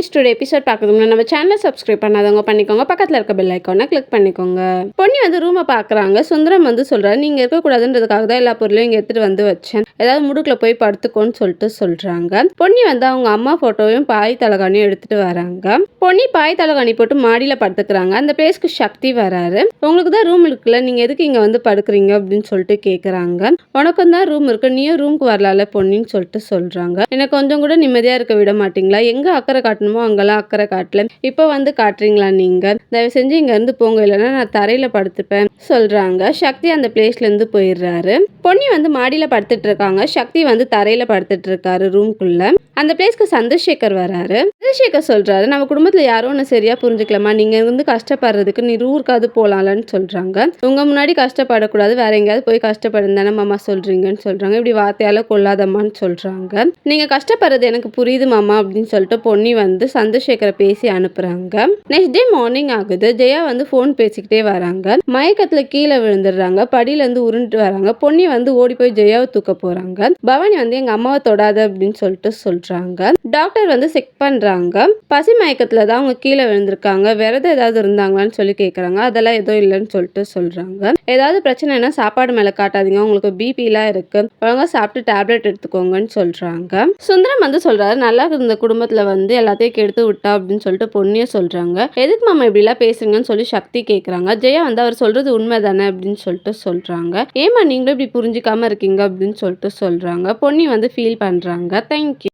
Friends today episode பார்க்கறது முன்னாடி நம்ம சேனலை சப்ஸ்கிரைப் பண்ணாதவங்க பண்ணிக்கோங்க. பக்கத்தில் இருக்க பெல் ஐக்கானை கிளிக் பண்ணிக்கோங்க. பொன்னி வந்து ரூமை பார்க்குறாங்க. சுந்தரம் வந்து சொல்கிறாரு நீங்கள் இருக்கக்கூடாதுன்றதுக்காக தான் எல்லா பொருளையும் இங்கே எடுத்துகிட்டு வந்து வச்சேன். ஏதாவது முடுக்கில் போய் படுத்துக்கோன்னு சொல்லிட்டு சொல்கிறாங்க பொன்னி வந்து அவங்க அம்மா ஃபோட்டோவையும் பாய் தலகாணியும் எடுத்துகிட்டு வராங்க. பொன்னி பாய் தலகாணி போட்டு மாடியில் படுத்துக்கிறாங்க. அந்த பிளேஸ்க்கு சக்தி வராரு. உங்களுக்கு தான் ரூம் இருக்குல்ல நீங்கள் எதுக்கு இங்கே வந்து படுக்கிறீங்க? அப்படின்னு சொல்லிட்டு கேட்குறாங்க உனக்கும் தான் ரூம் இருக்கு. நீயும் ரூமுக்கு வரலால பொன்னின்னு சொல்லிட்டு சொல்கிறாங்க எனக்கு கொஞ்சம் கூட நிம்மதியாக இருக்க விட மாட்டீங்களா? எங்கே அக்கறை காட்டணும்? அங்கெல்லாம் அக்கறை காட்டல. இப்போ வந்து காட்டுறீங்களா நீங்கள் தயவு செஞ்சு இங்கேருந்து போங்க இல்லைன்னா நான் தரையில் படுத்துப்பேன் சொல்கிறாங்க சக்தி அந்த பிளேஸ்லேருந்து போயிடுறாரு. பொன்னி வந்து மாடியில் படுத்துட்டு இருக்காங்க. சக்தி வந்து தரையில் படுத்துட்டு இருக்காரு ரூம்குள்ளே அந்த பிளேஸ்க்கு சந்திரசேகர் வராரு. சந்திரசேகர் சொல்கிறாரு நம்ம குடும்பத்தில் யாரும் ஒன்று சரியாக புரிஞ்சுக்கலாமா நீங்கள் வந்து கஷ்டப்படுறதுக்கு நீ ஊருக்காவது போகலாம்லன்னு சொல்கிறாங்க உங்கள் முன்னாடி கஷ்டப்படக்கூடாது வேற எங்கேயாவது போய் கஷ்டப்படுன்னு தானே மாமா சொல்கிறீங்கன்னு சொல்கிறாங்க இப்படி வார்த்தையால் கொள்ளாதம்மான்னு சொல்கிறாங்க நீங்கள் கஷ்டப்படுறது எனக்கு புரியுது மாமா அப்படின்னு சொல்லிட்டு பொன்னி வந்து சந்திரசேகரை பேசி அனுப்புறாங்க. நெக்ஸ்ட் டே மார்னிங் ஆகுது. ஜெயா வந்து ஃபோன் பேசிக்கிட்டே வராங்க. மயக்கத்துல கீழே விழுந்துடுறாங்க. படியில இருந்து உருண்டு வராங்க. பொன்னி வந்து ஓடி போய் ஜெயாவை தூக்க போறாங்க. பவானி வந்து எங்க அம்மாவை தொடாத அப்படின்னு சொல்லிட்டு சொல்றாங்க. டாக்டர் வந்து செக் பண்றாங்க. பசி மயக்கத்துல தான் அவங்க கீழே விழுந்திருக்காங்க. விரதம் ஏதாவது இருந்தாங்களான்னு சொல்லி கேட்குறாங்க அதெல்லாம் எதுவும் இல்லைன்னு சொல்லிட்டு சொல்றாங்க. ஏதாவது பிரச்சனைனா சாப்பாடு மேல காட்டாதீங்க. உங்களுக்கு பிபிலாம் இருக்கு. ஒழுங்கா சாப்பிட்டு டேப்லெட் எடுத்துக்கோங்கன்னு சொல்றாங்க. சுந்தரம் வந்து சொல்றாரு நல்லா இருந்த குடும்பத்துல வந்து எல்லாத்தையும் கெடுத்து விட்டா அப்படின்னு சொல்லிட்டு பொண்ணியை சொல்கிறாங்க எதுக்கு மாமா இப்படிலாம் பேசுறீங்கன்னு சொல்லி சக்தி கேட்குறாங்க ஜெயா வந்து அவர் சொல்கிறது உண்மை தானே அப்படின்னு சொல்லிட்டு சொல்கிறாங்க ஏமா நீங்களும் இப்படி புரிஞ்சுக்காம இருக்கீங்க அப்படின்னு சொல்லிட்டு சொல்கிறாங்க பொன்னி வந்து ஃபீல் பண்ணுறாங்க தேங்க்யூ